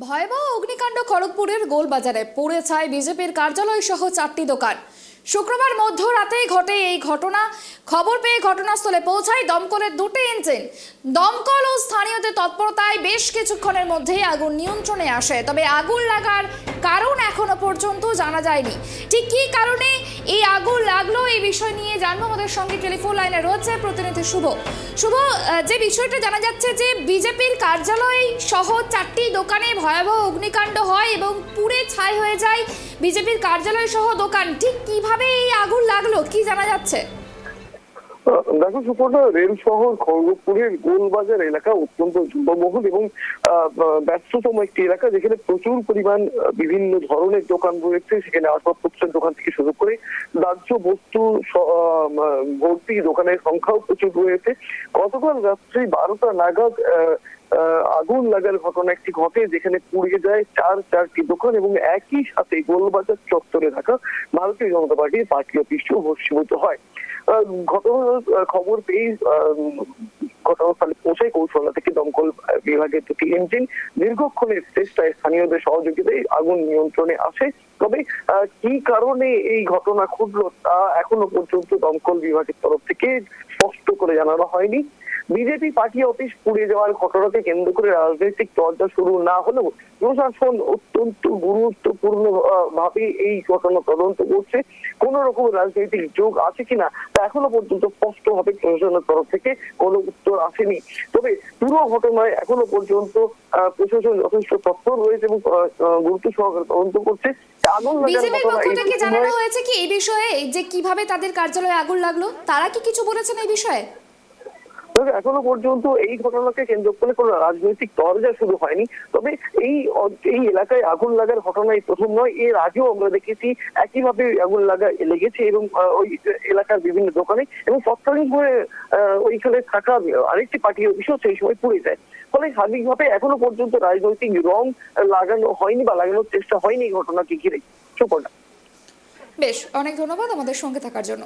ভয়াবহ অগ্নিকাণ্ড খড়গপুরের গোলবাজারে। পুড়ে ছায় বিজেপির কার্যালয় সহ চারটি দোকান। শুক্রবার মধ্যরাতেই ঘটে এই ঘটনা। খবর পেয়ে ঘটনাস্থলে পৌঁছায় দমকলের দুটি ইঞ্জিন। দমকল ও স্থানীয়দের তৎপরতায় বেশ কিছুক্ষণের মধ্যেই আগুন নিয়ন্ত্রণে আসে। তবে আগুন লাগার কারণ এখনও পর্যন্ত জানা যায়নি। ঠিক কী কারণে এই আগুন লাগল এই বিষয় নিয়ে জানব। আমাদের সঙ্গে টেলিফোন লাইনে রয়েছে প্রতিনিধি শুভ। শুভ যে বিষয়টা জানা যাচ্ছে যে বিজেপির কার্যালয় সহ চারটি দোকানে ভয়াবহ অগ্নিকাণ্ড হয় এবং পুড়ে ছাই হয়ে যায় বিজেপির কার্যালয় সহ দোকান। ঠিক কীভাবে এই আগুন লাগল? কি জানা যাচ্ছে? দেখো সুপর্ণা, রেল শহর, খড়গপুরের গোলবাজার এলাকা অত্যন্ত জনবহুল এবং ব্যস্ততম একটি এলাকা যেখানে প্রচুর পরিমাণ বিভিন্ন ধরনের দোকান রয়েছে। সেখানে আসবাবপত্রের দোকান থেকে শুরু করে দাহ্য বস্তু ভর্তি দোকানের সংখ্যাও প্রচুর রয়েছে। গতকাল রাত্রি বারোটা নাগাদ আগুন লাগার ঘটনা একটি ঘটে যেখানে পুড়িয়ে যায় চার চারটি দোকান এবং একই সাথে গোলবাজার চত্বরে থাকা ভারতীয় জনতা পার্টির পার্টি অফিসও ভস্মীভূত হয়। ঘটনার খবর পেয়ে ঘটনাস্থলে পৌঁছে কৌশলা থেকে দমকল বিভাগের দুটি ইঞ্জিন দীর্ঘক্ষণের চেষ্টায় স্থানীয়দের সহযোগিতায় আগুন নিয়ন্ত্রণে আসে। তবে কি কারণে এই ঘটনা ঘটলো তা এখনও পর্যন্ত দমকল বিভাগের তরফ থেকে স্পষ্ট করে জানানো হয়নি। বিজেপি পার্টি অফিস পুড়ে যাওয়ার ঘটনাকে কেন্দ্র করে রাজনৈতিক চর্চা শুরু না হলেও প্রশাসন অত্যন্ত গুরুত্বপূর্ণ ভাবে এই ঘটনা তদন্ত করছে। কোন রকম রাজনৈতিক যোগ আছে কিনা তা এখনও পর্যন্ত স্পষ্ট ভাবে প্রশাসনের তরফ থেকে কোনো উত্তর আসেনি। তবে পুরো ঘটনায় এখনও পর্যন্ত প্রশাসন যথেষ্ট তৎপর রয়েছে এবং গুরুত্ব সহকারে তদন্ত করছে। আগুন লাগার বিজেপির পক্ষ থেকে জানানো হয়েছে কি এই বিষয়ে যে কীভাবে তাদের কার্যালয়ে আগুন লাগল? তারা কি কিছু বলেছেন এই বিষয়ে? এখনও পর্যন্ত এই ঘটনাকে কেন্দ্র করে কোনো রাজনৈতিক তরজা শুরু হয়নি। তবে এই এই এলাকায় আগুন লাগার ঘটনা এই প্রথম নয় এর আগেও আমরা দেখেছি একইভাবে আগুন লাগা লেগেছে এবং ওই এলাকার বিভিন্ন দোকানে এবং তৎকালীন আহ, ওইখানে থাকা আরেকটি পার্টি অফিসও সেই সময় পুড়ে যায়। ফলে স্বাভাবিকভাবে এখনও পর্যন্ত রাজনৈতিক রং লাগানো হয়নি বা লাগানোর চেষ্টা হয়নি এই ঘটনাকে ঘিরে। সুপর্ণা। বেশ অনেক ধন্যবাদ আমাদের সঙ্গে থাকার জন্য।